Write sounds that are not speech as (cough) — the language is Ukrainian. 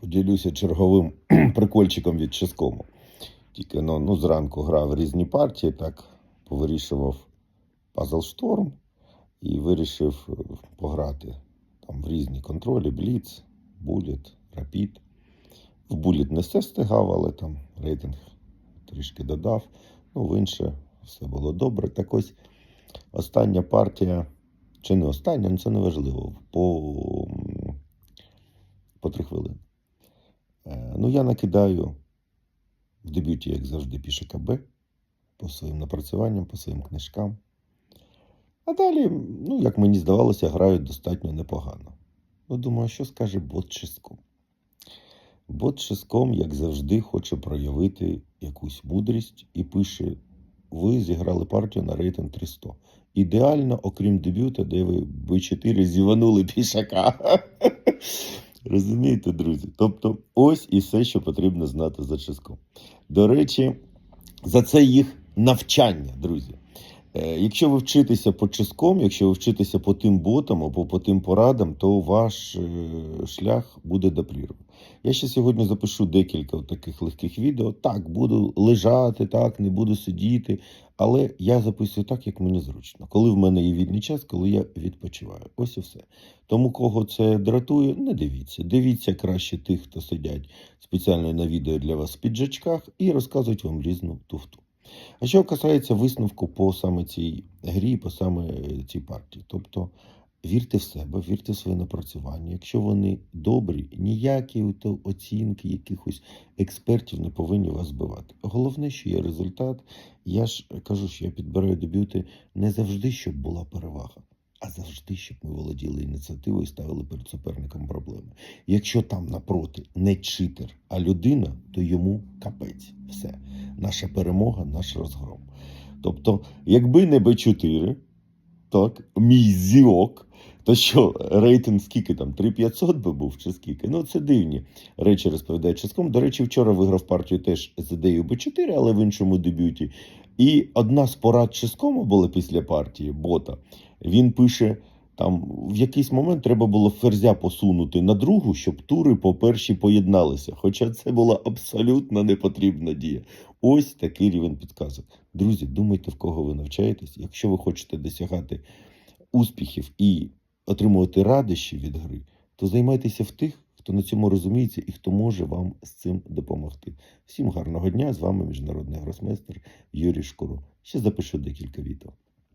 Поділюся черговим (clears throat) прикольчиком від Ческому. Тільки ну, ну, зранку грав різні партії, так повирішував пазл шторм і вирішив е, пограти там в різні контролі: Бліц, Буліт, Рапід. В Буліт не все встигав, але там рейтинг трішки додав. Ну, в інше все було добре. Так ось остання партія, чи не остання, ну це не важливо, по, по три хвилини. Е, Ну, я накидаю в дебюті, як завжди, пішика Б по своїм напрацюванням, по своїм книжкам. А далі, ну, як мені здавалося, грають достатньо непогано. Ну, думаю, що скаже бот Ческом? Бот Ческом, як завжди, хоче проявити якусь мудрість і пише: ви зіграли партію на рейтинг 300. Ідеально, окрім дебюта, де ви Б4 зіванули пішака. (laughs) Розумієте, друзі? Тобто, ось і все, що потрібно знати за Ческом. До речі, за це їх навчання, друзі. Е, Якщо ви вчитеся по ческом, якщо ви вчитеся по тим ботам або по тим порадам, то ваш е, шлях буде до прірви. Я ще сьогодні запишу декілька таких легких відео. Так, буду лежати, так, не буду сидіти. Але я записую так, як мені зручно. Коли в мене є вільний час, коли я відпочиваю. Ось і все. Тому кого це дратує, не дивіться. Дивіться краще тих, хто сидять спеціально на відео для вас в піджачках і розказують вам різну туфту. А що касається висновку по саме цій грі, по саме е, цій партії, тобто вірте в себе, вірте в своє напрацювання. Якщо вони добрі, ніякі оцінки якихось експертів не повинні вас збивати. Головне, що є результат. Я ж кажу, що я підбираю дебюти не завжди, щоб була перевага. А завжди, щоб ми володіли ініціативою і ставили перед суперником проблеми. Якщо там напроти не читер, а людина, то йому капець. Все. Наша перемога, наш розгром. Тобто, якби не Б4, так, мій зіок, то що, рейтинг скільки там? 3500 би був чи скільки? Ну, це дивні речі розповідає Ческом. До речі, вчора виграв партію теж з ідеєю Б4, але в іншому дебюті. І одна з порад Ческому була після партії бота. Він пише: там в якийсь момент треба було ферзя посунути на другу, щоб тури по першій поєдналися. Хоча це була абсолютно непотрібна дія. Ось такий рівень підказок. Друзі, думайте, в кого ви навчаєтесь. Якщо ви хочете досягати успіхів і отримувати радощі від гри, то займайтеся в тих, хто на цьому розуміється і хто може вам з цим допомогти. Всім гарного дня! З вами міжнародний гросмейстер Юрій Шкуро. Ще запишу декілька відео.